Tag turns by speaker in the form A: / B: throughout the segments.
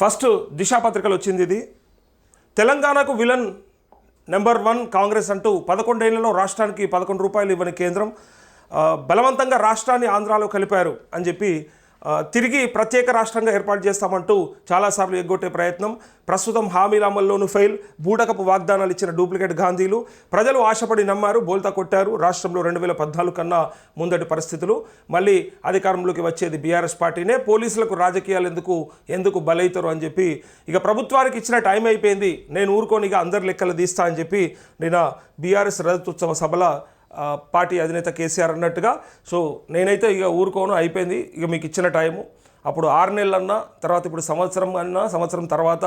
A: First దిశాపత్రికలు వచ్చింది ఇది. తెలంగాణకు విలన్ నెంబర్ వన్ కాంగ్రెస్ అంటూ పదకొండేళ్ళలో రాష్ట్రానికి పదకొండు రూపాయలు ఇవ్వని కేంద్రం బలవంతంగా రాష్ట్రాన్ని ఆంధ్రాలో కలిపారు అని చెప్పి తిరిగి ప్రత్యేక రాష్ట్రంగా ఏర్పాటు చేస్తామంటూ చాలాసార్లు ఎగ్గొట్టే ప్రయత్నం. ప్రస్తుతం హామీల అమల్లోనూ ఫెయిల్. బూటకపు వాగ్దానాలు ఇచ్చిన డూప్లికేట్ గాంధీలు. ప్రజలు ఆశపడి నమ్మారు బోల్తా కొట్టారు. రాష్ట్రంలో రెండు వేల పద్నాలుగు కన్నా ముందటి పరిస్థితులు. మళ్ళీ అధికారంలోకి వచ్చేది బీఆర్ఎస్ పార్టీనే. పోలీసులకు రాజకీయాలు ఎందుకు ఎందుకు బలైతారు అని చెప్పి ఇక ప్రభుత్వానికి ఇచ్చిన టైం అయిపోయింది. నేను ఊరుకొని ఇక అందరి లెక్కలు తీస్తా అని చెప్పి నేను బీఆర్ఎస్ రజతోత్సవ సభల పార్టీ అధినేత కేసీఆర్ అన్నట్టుగా. సో నేనైతే ఇక ఊరుకోను అయిపోయింది. ఇక మీకు ఇచ్చిన టైము. అప్పుడు ఆరు నెలలు అన్నా తర్వాత ఇప్పుడు సంవత్సరం అన్నా సంవత్సరం తర్వాత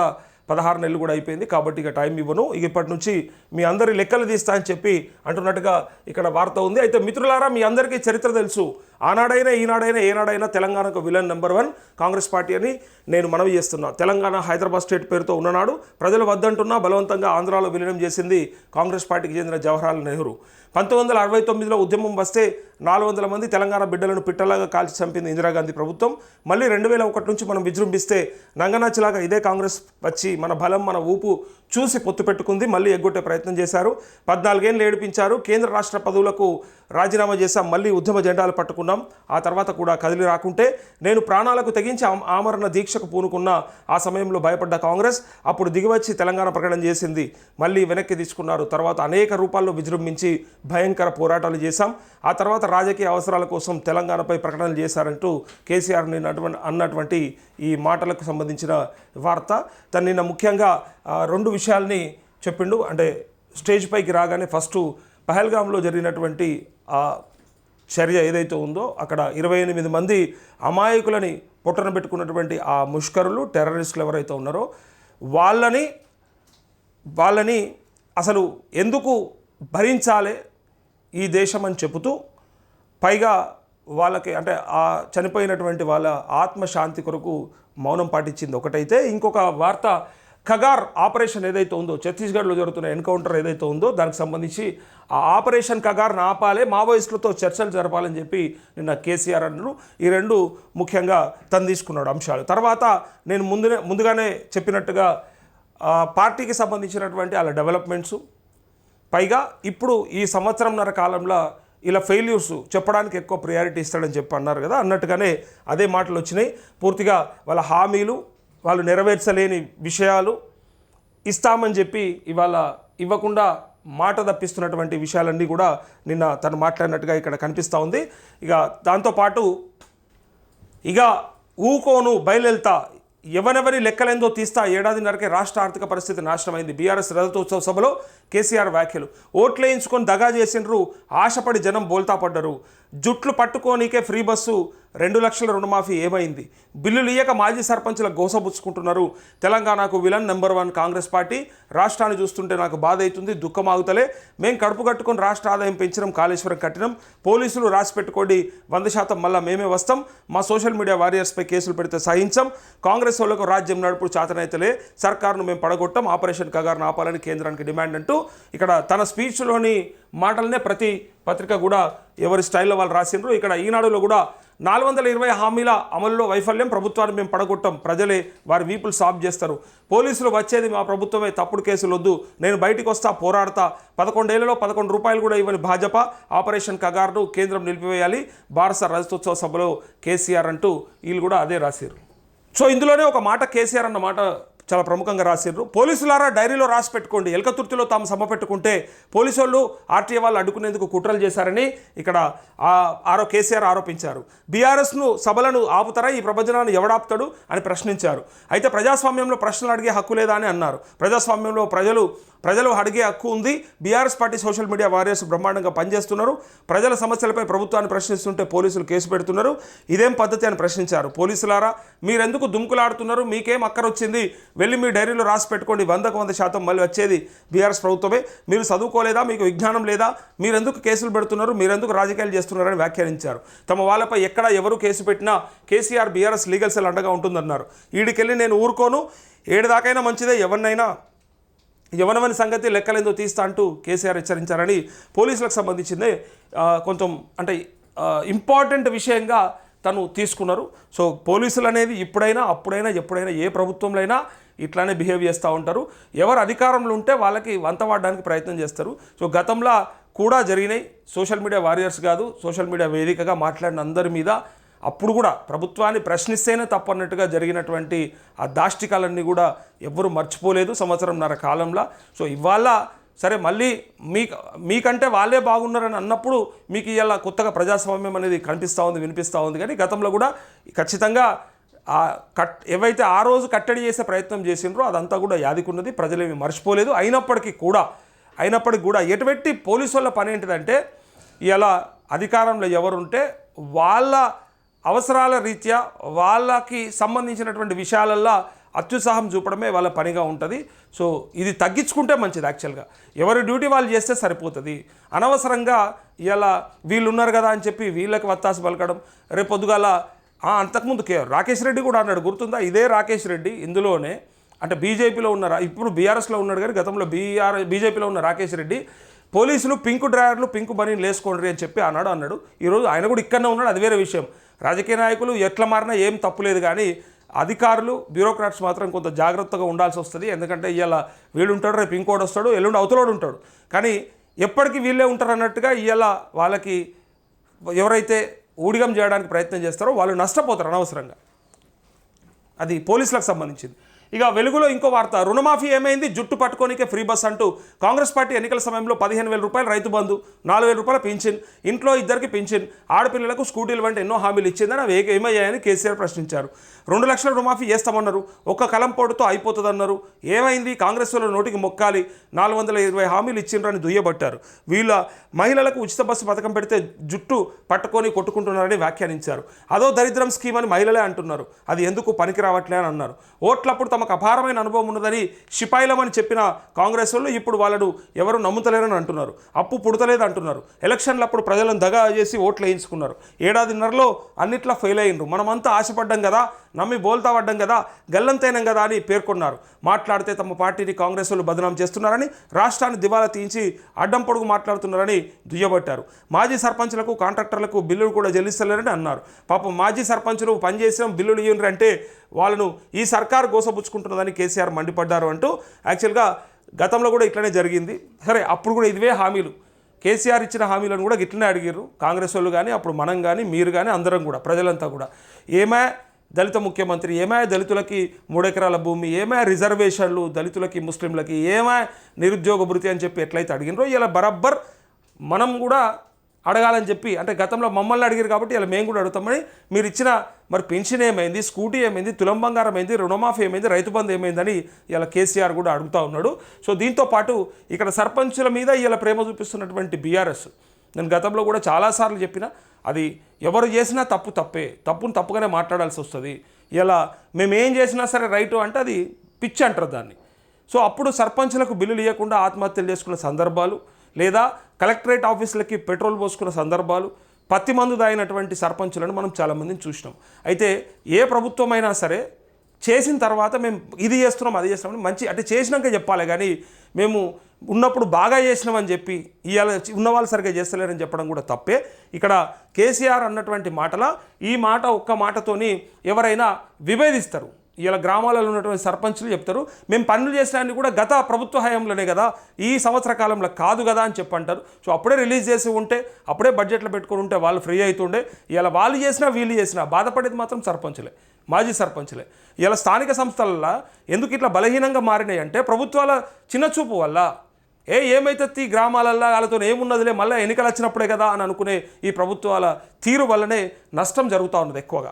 A: పదహారు నెలలు కూడా అయిపోయింది. కాబట్టి ఇక టైం ఇవ్వను. ఇక ఇప్పటి నుంచి మీ అందరి లెక్కలు తీస్తా అని చెప్పి అంటున్నట్టుగా ఇక్కడ వార్త ఉంది. అయితే మిత్రులారా మీ అందరికీ చరిత్ర తెలుసు. ఆనాడైనా ఈనాడైనా ఏనాడైనా తెలంగాణకు villain number one Congress party అని నేను మనవి చేస్తున్నా. తెలంగాణ హైదరాబాద్ స్టేట్ పేరుతో ఉన్ననాడు ప్రజలు వద్దంటున్నా బలవంతంగా ఆంధ్రాలో విలీనం చేసింది కాంగ్రెస్ పార్టీకి చెందిన జవహర్లాల్ నెహ్రూ. పంతొమ్మిది వందల అరవై తొమ్మిదిలో ఉద్యమం వస్తే నాలుగు వందల మంది తెలంగాణ బిడ్డలను పిట్టలాగా కాల్చి చంపింది ఇందిరాగాంధీ ప్రభుత్వం. మళ్ళీ రెండు వేల ఒకటి నుంచి మనం విజృంభిస్తే నంగనాచిలాగా ఇదే కాంగ్రెస్ వచ్చి మన బలం మన ఊపు చూసి పొత్తు పెట్టుకుంది మళ్ళీ ఎగ్గొట్టే ప్రయత్నం చేశారు. పద్నాలుగేళ్ళు ఏడిపించారు. కేంద్ర రాష్ట్ర పదవులకు రాజీనామా చేశాం. మళ్ళీ ఉద్యమ జెండాలు పట్టుకున్నాం. ఆ తర్వాత కూడా కదిలి రాకుంటే నేను ప్రాణాలకు తెగించి ఆమరణ దీక్షకు పూనుకున్న ఆ సమయంలో భయపడ్డ కాంగ్రెస్ అప్పుడు దిగివచ్చి తెలంగాణ ప్రకటన చేసింది. మళ్ళీ వెనక్కి తీసుకున్నారు. తర్వాత అనేక రూపాల్లో విజృంభించి భయంకర పోరాటాలు చేశాం. ఆ తర్వాత రాజకీయ అవసరాల కోసం తెలంగాణపై ప్రకటనలు చేశారంటూ కేసీఆర్ నిన్న అటువంటి అన్నటువంటి ఈ మాటలకు సంబంధించిన వార్త. తను నిన్న ముఖ్యంగా రెండు విషయాల్ని చెప్పిండు. అంటే స్టేజ్ పైకి రాగానే ఫస్ట్ పహల్గామ్లో జరిగినటువంటి ఆ చర్య ఏదైతే ఉందో అక్కడ ఇరవై ఎనిమిది మంది అమాయకులని పొట్టన పెట్టుకున్నటువంటి ఆ ముష్కరులు టెర్రరిస్టులు ఎవరైతే ఉన్నారో వాళ్ళని వాళ్ళని అసలు ఎందుకు భరించాలి ఈ దేశం అని చెబుతూ పైగా వాళ్ళకి అంటే ఆ చనిపోయినటువంటి వాళ్ళ ఆత్మశాంతి కొరకు మౌనం పాటించింది. ఒకటైతే ఇంకొక వార్త ఖగార్ ఆపరేషన్ ఏదైతే ఉందో ఛత్తీస్గఢ్లో జరుగుతున్న ఎన్కౌంటర్ ఏదైతే ఉందో దానికి సంబంధించి ఆ ఆపరేషన్ ఖగార్ని ఆపాలే మావోయిస్టులతో చర్చలు జరపాలని చెప్పి నిన్న కేసీఆర్ అన్ను ఈ రెండు ముఖ్యంగా తందీసుకున్నాడు తీసుకున్నాడు అంశాలు. తర్వాత నేను ముందునే ముందుగానే చెప్పినట్టుగా పార్టీకి సంబంధించినటువంటి వాళ్ళ డెవలప్మెంట్స్. పైగా ఇప్పుడు ఈ సంవత్సరంన్నర కాలంలో ఇలా ఫెయిల్యూర్స్ చెప్పడానికి ఎక్కువ ప్రియారిటీ ఇస్తాడని చెప్పి అన్నారు కదా. అన్నట్టుగానే అదే మాటలు వచ్చినాయి. పూర్తిగా వాళ్ళ హామీలు వాళ్ళు నెరవేర్చలేని విషయాలు ఇస్తామని చెప్పి ఇవాళ ఇవ్వకుండా మాట తప్పిస్తున్నటువంటి విషయాలన్నీ కూడా నిన్న తను మాట్లాడినట్టుగా ఇక్కడ కనిపిస్తూ ఉంది. ఇక దాంతోపాటు ఇక ఊకోను బయలుతా ఎవరెవరి లెక్కలేందో తీస్తా ఏడాదిన్నరకే రాష్ట్ర ఆర్థిక పరిస్థితి నాశనమైంది. బీఆర్ఎస్ రజతోత్సవ సభలో కేసీఆర్ వ్యాఖ్యలు. ఓట్లేయించుకొని దగా చేసిండ్రు. ఆశపడి జనం బోల్తా పడ్డరు. జుట్లు పట్టుకోనికే ఫ్రీ బస్సు రెండు లక్షల రుణమాఫీ ఏమైంది? బిల్లులు ఇయ్యక మాజీ సర్పంచుల గోసబుచ్చుకుంటున్నారు తెలంగాణకు villain number one Congress party. రాష్ట్రాన్ని చూస్తుంటే నాకు బాధ అవుతుంది దుఃఖం ఆగుతలే మేం కడుపు కట్టుకొని రాష్ట్ర ఆదాయం పెంచడం కాళేశ్వరం కట్టినం. పోలీసులు రాసి పెట్టుకోండి వంద శాతం మళ్ళా మేమే వస్తాం. మా సోషల్ మీడియా వారియర్స్పై కేసులు పెడితే సహించం. కాంగ్రెస్ వాళ్ళకు రాజ్యం నడుపుడు చాతనైతలే. సర్కారును మేము పడగొట్టాం. ఆపరేషన్ కగారు ఆపాలని కేంద్రానికి డిమాండ్ అంటూ ఇక్కడ తన స్పీచ్లోని మాటలనే ప్రతి పత్రిక కూడా ఎవరి స్టైల్లో వాళ్ళు రాసిండ్రు ఇక్కడ ఈనాడులో కూడా నాలుగు వందల ఇరవై హామీల అమలులో వైఫల్యం ప్రభుత్వాన్ని మేము పడగొట్టాం. ప్రజలే వారి వీపులు సాఫ్ చేస్తారు. పోలీసులు వచ్చేది మా ప్రభుత్వమే తప్పుడు కేసులు వద్దు. నేను బయటికి వస్తా పోరాడతా. పదకొండేళ్ళలో పదకొండు రూపాయలు కూడా ఇవ్వని భాజపా ఆపరేషన్ కగార్ను కేంద్రం నిలిపివేయాలి. భారత రజతోత్సవ సభలో కేసీఆర్ అంటూ వీళ్ళు కూడా అదే రాశారు సో ఇందులోనే ఒక మాట కేసీఆర్ అన్న మాట చాలా ప్రముఖంగా రాసిర్రు. పోలీసులారా డైరీలో రాసి పెట్టుకోండి. ఎలకతుర్తిలో తాము సమ్మ పెట్టుకుంటే పోలీసు వాళ్ళు ఆర్టీఏ వాళ్ళు అడ్డుకునేందుకు కుట్రలు చేశారని ఇక్కడ ఆరో కేసీఆర్ ఆరోపించారు. బీఆర్ఎస్ను సభలను ఆపుతారా? ఈ ప్రపంచనాన్ని ఎవడాపుతాడు? అని ప్రశ్నించారు. అయితే ప్రజాస్వామ్యంలో ప్రశ్నలు అడిగే హక్కు లేదా అని అన్నారు. ప్రజాస్వామ్యంలో ప్రజలు ప్రజలు అడిగే హక్కు ఉంది. BRS party social media warriors బ్రహ్మాండంగా పనిచేస్తున్నారు. ప్రజల సమస్యలపై ప్రభుత్వాన్ని ప్రశ్నిస్తుంటే పోలీసులు కేసు పెడుతున్నారు. ఇదేం పద్ధతి అని ప్రశ్నించారు. పోలీసులారా మీరెందుకు దుమ్కులాడుతున్నారు? మీకేం అక్కరొచ్చింది? వెళ్ళి మీ డైరీలో రాసి పెట్టుకోండి. వందకు వంద శాతం మళ్ళీ వచ్చేది బీఆర్ఎస్ ప్రభుత్వమే. మీరు చదువుకోలేదా? మీకు విజ్ఞానం లేదా? మీరెందుకు కేసులు పెడుతున్నారు? మీరెందుకు రాజకీయాలు చేస్తున్నారని వ్యాఖ్యానించారు. తమ వాళ్ళపై ఎక్కడ ఎవరు కేసు పెట్టినా కేసీఆర్ బీఆర్ఎస్ లీగల్ సెల్ అండగా ఉంటుందన్నారు. వీడికెళ్ళి నేను ఊరుకోను. ఏడుదాకైనా మంచిదే. ఎవరినైనా యవనమని సంగతి లెక్కలేందో తీస్తా అంటూ కేసీఆర్ హెచ్చరించారని పోలీసులకు సంబంధించిందే కొంచెం అంటే ఇంపార్టెంట్ విషయంగా తను తీసుకున్నారు. సో పోలీసులు అనేది ఇప్పుడైనా అప్పుడైనా ఎప్పుడైనా ఏ ప్రభుత్వంలో అయినా ఇట్లానే బిహేవ్ చేస్తూ ఉంటారు. ఎవరు అధికారంలో ఉంటే వాళ్ళకి వంత వాడడానికి ప్రయత్నం చేస్తారు. సో గతంలో కూడా జరిగినాయి. సోషల్ మీడియా వారియర్స్ కాదు సోషల్ మీడియా వేదికగా మాట్లాడిన అందరి మీద అప్పుడు కూడా ప్రభుత్వాన్ని ప్రశ్నిస్తేనే తప్పన్నట్టుగా జరిగినటువంటి ఆ దాష్టికాలన్నీ కూడా ఎవ్వరూ మర్చిపోలేదు సంవత్సరంన్నర కాలంలో. సో ఇవాళ సరే మళ్ళీ మీ మీకంటే వాళ్ళే బాగున్నారని అన్నప్పుడు మీకు ఇలా కొత్తగా ప్రజాస్వామ్యం అనేది కనిపిస్తూ ఉంది వినిపిస్తూ ఉంది. కానీ గతంలో కూడా ఖచ్చితంగా ఆ కట్ ఏవైతే ఆ రోజు కట్టడి చేసే ప్రయత్నం చేసిండ్రో అదంతా కూడా యాదికున్నది ప్రజలేమి మర్చిపోలేదు. అయినప్పటికీ కూడా అయినప్పటికీ కూడా ఎటువంటి పోలీసు వాళ్ళ పని ఏంటిదంటే ఇలా అధికారంలో ఎవరుంటే వాళ్ళ అవసరాల రీత్యా వాళ్ళకి సంబంధించినటువంటి విషయాలల్లో అత్యుత్సాహం చూపడమే వాళ్ళ పనిగా ఉంటుంది. సో ఇది తగ్గించుకుంటే మంచిది యాక్చువల్గా. ఎవరి డ్యూటీ వాళ్ళు చేస్తే సరిపోతుంది. అనవసరంగా ఇలా వీళ్ళు ఉన్నారు కదా అని చెప్పి వీళ్ళకి వత్తాసు పలకడం రేపు పొద్దుగాల ఆ, అంతకుముందు కే రాకేష్ రెడ్డి కూడా అన్నాడు గుర్తుందా? ఇదే రాకేష్ రెడ్డి ఇందులోనే అంటే బీజేపీలో ఉన్న ఇప్పుడు బీఆర్ఎస్లో ఉన్నాడు కానీ గతంలో బీఆర్ బీజేపీలో ఉన్న రాకేష్ రెడ్డి పోలీసులు పింక్ డ్రైవర్లు పింక్ బనీలు వేసుకోండి అని చెప్పి అన్నాడు అన్నాడు. ఈరోజు ఆయన కూడా ఇక్కడనే ఉన్నాడు అది వేరే విషయం. రాజకీయ నాయకులు ఎట్లా మారినా ఏం తప్పులేదు కానీ అధికారులు బ్యూరోక్రాట్స్ మాత్రం కొంత జాగ్రత్తగా ఉండాల్సి వస్తుంది. ఎందుకంటే ఇవాళ వీడు ఉంటాడు రేపు ఇంకోటి వస్తాడు ఎల్లుండి అవతలోడు ఉంటాడు. కానీ ఎప్పటికీ వీళ్ళే ఉంటారు అన్నట్టుగా ఇవాళ వాళ్ళకి ఎవరైతే ఊడిగం చేయడానికి ప్రయత్నం చేస్తారో వాళ్ళు నష్టపోతారు అనవసరంగా. అది పోలీసులకు సంబంధించింది. ఇక వెలుగులో ఇంకో వార్త. రుణమాఫీ ఏమైంది? జుట్టు పట్టుకోనికే ఫ్రీ బస్ అంటూ కాంగ్రెస్ పార్టీ ఎన్నికల సమయంలో పదిహేను వేల రూపాయలు రైతు బంధు నాలుగు వేల రూపాయల పింఛన్ ఇంట్లో ఇద్దరికి పింఛన్ ఆడపిల్లలకు స్కూటీలు వంటి ఎన్నో హామీలు ఇచ్చిందని అవి ఏమయ్యాయని కేసీఆర్ ప్రశ్నించారు. రెండు లక్షల రుణమాఫీ చేస్తామన్నారు. ఒక్క కలంపోటుతో అయిపోతుందన్నారు. ఏమైంది? కాంగ్రెస్ వాళ్ళు నోటికి మొక్కాలి. నాలుగు వందల ఇరవై హామీలు ఇచ్చిండ్రని దుయ్యబట్టారు. వీళ్ళ మహిళలకు ఉచిత బస్సు పథకం పెడితే జుట్టు పట్టుకొని కొట్టుకుంటున్నారని వ్యాఖ్యానించారు. అదో దరిద్రం స్కీమ్ అని మహిళలే అంటున్నారు. అది ఎందుకు పనికి రావట్లే అని అన్నారు. ఓట్లప్పుడు తమకు అపారమైన అనుభవం ఉన్నదని సిపాయిలమని చెప్పిన కాంగ్రెస్ వాళ్ళు ఇప్పుడు వాళ్ళను ఎవరు నమ్ముతలేరని అంటున్నారు. అప్పు పుడతలేదు అంటున్నారు. ఎలక్షన్లు అప్పుడు ప్రజలను దగా చేసి ఓట్లు వేయించుకున్నారు. ఏడాదిన్నరలో అన్నిట్లా ఫెయిల్ అయ్యిండ్రు. మనమంతా ఆశపడ్డాం కదా నమ్మి బోల్తా పడ్డాం కదా గల్లంతైనం కదా అని పేర్కొన్నారు. మాట్లాడితే తమ పార్టీని కాంగ్రెస్ వాళ్ళు బదనాం చేస్తున్నారని రాష్ట్రాన్ని దివాలా తీయించి అడ్డం పొడుగు మాట్లాడుతున్నారని దుయ్యబట్టారు. మాజీ సర్పంచ్లకు కాంట్రాక్టర్లకు బిల్లులు కూడా చెల్లిస్తలేరని అన్నారు. పాపం మాజీ సర్పంచులు పనిచేసిన బిల్లులు ఇవ్వండి అంటే వాళ్ళను ఈ సర్కారు గోసపుచ్చుకుంటున్నదని కేసీఆర్ మండిపడ్డారు అంటూ యాక్చువల్గా గతంలో కూడా ఇట్లనే జరిగింది. సరే అప్పుడు కూడా ఇదివే హామీలు. కేసీఆర్ ఇచ్చిన హామీలను కూడా ఇట్లనే అడిగారు కాంగ్రెస్ వాళ్ళు కానీ అప్పుడు మనం కానీ మీరు కానీ అందరం కూడా ప్రజలంతా కూడా. ఏమే దళిత ముఖ్యమంత్రి ఏమే దళితులకి మూడెకరాల భూమి ఏమే రిజర్వేషన్లు దళితులకి ముస్లింలకి ఏమే నిరుద్యోగ భృతి అని చెప్పి ఎట్లయితే అడిగినరో ఇలా బరబ్బర్ మనం కూడా అడగాలని చెప్పి అంటే గతంలో మమ్మల్ని అడిగారు కాబట్టి ఇలా మేము కూడా అడుగుతామని మీరు ఇచ్చిన మరి పెన్షన్ ఏమైంది స్కూటీ ఏమైంది తులం బంగారం అయింది రుణమాఫీ ఏమైంది రైతు బంధు ఏమైందని ఇలా కేసీఆర్ కూడా అడుగుతూ ఉన్నాడు. సో దీంతో పాటు ఇక్కడ సర్పంచుల మీద ఇలా ప్రేమ చూపిస్తున్నటువంటి బీఆర్ఎస్ నేను గతంలో కూడా చాలాసార్లు చెప్పిన అది ఎవరు చేసినా తప్పు తప్పే తప్పును తప్పుగానే మాట్లాడాల్సి వస్తుంది. ఇలా మేము ఏం చేసినా సరే రైటు అంటే అది పిచ్చి అంటారు దాన్ని. సో అప్పుడు సర్పంచ్లకు బిల్లులు ఇవ్వకుండా ఆత్మహత్యలు చేసుకున్న సందర్భాలు లేదా కలెక్టరేట్ ఆఫీసులకి పెట్రోల్ పోసుకున్న సందర్భాలు పత్తి మందు దాగినటువంటి సర్పంచులను మనం చాలామందిని చూసినాం. అయితే ఏ ప్రభుత్వమైనా సరే చేసిన తర్వాత మేము ఇది చేస్తున్నాం అది చేస్తున్నాం మంచి అంటే చేసినాక చెప్పాలి. కానీ మేము ఉన్నప్పుడు బాగా చేసినామని చెప్పి ఇవాళ ఉన్న వాళ్ళు సరిగ్గా చేస్తలేరని చెప్పడం కూడా తప్పే. ఇక్కడ కేసీఆర్ అన్నటువంటి మాటల ఈ మాట ఒక్క మాటతోని ఎవరైనా విభేదిస్తారు. ఇలా గ్రామాలలో ఉన్నటువంటి సర్పంచులు చెప్తారు మేము పనులు చేసినాన్ని కూడా గత ప్రభుత్వ హయాంలోనే కదా ఈ సంవత్సర కాలంలో కాదు కదా అని చెప్పంటారు సో అప్పుడే రిలీజ్ చేసి ఉంటే అప్పుడే బడ్జెట్లో పెట్టుకుని ఉంటే వాళ్ళు ఫ్రీ అవుతుండే. ఇలా వాళ్ళు చేసినా వీళ్ళు చేసినా బాధపడేది మాత్రం సర్పంచులే మాజీ సర్పంచులే. ఇలా స్థానిక సంస్థలలో ఎందుకు ఇట్లా బలహీనంగా మారినాయి అంటే ప్రభుత్వాల చిన్నచూపు వల్ల ఏ ఏమైతే ఈ గ్రామాలల్లో వాళ్ళతో ఏమున్నదిలే మళ్ళీ ఎన్నికలు వచ్చినప్పుడే కదా అని అనుకునే ఈ ప్రభుత్వాల తీరు వల్లనే నష్టం జరుగుతూ ఉన్నది ఎక్కువగా.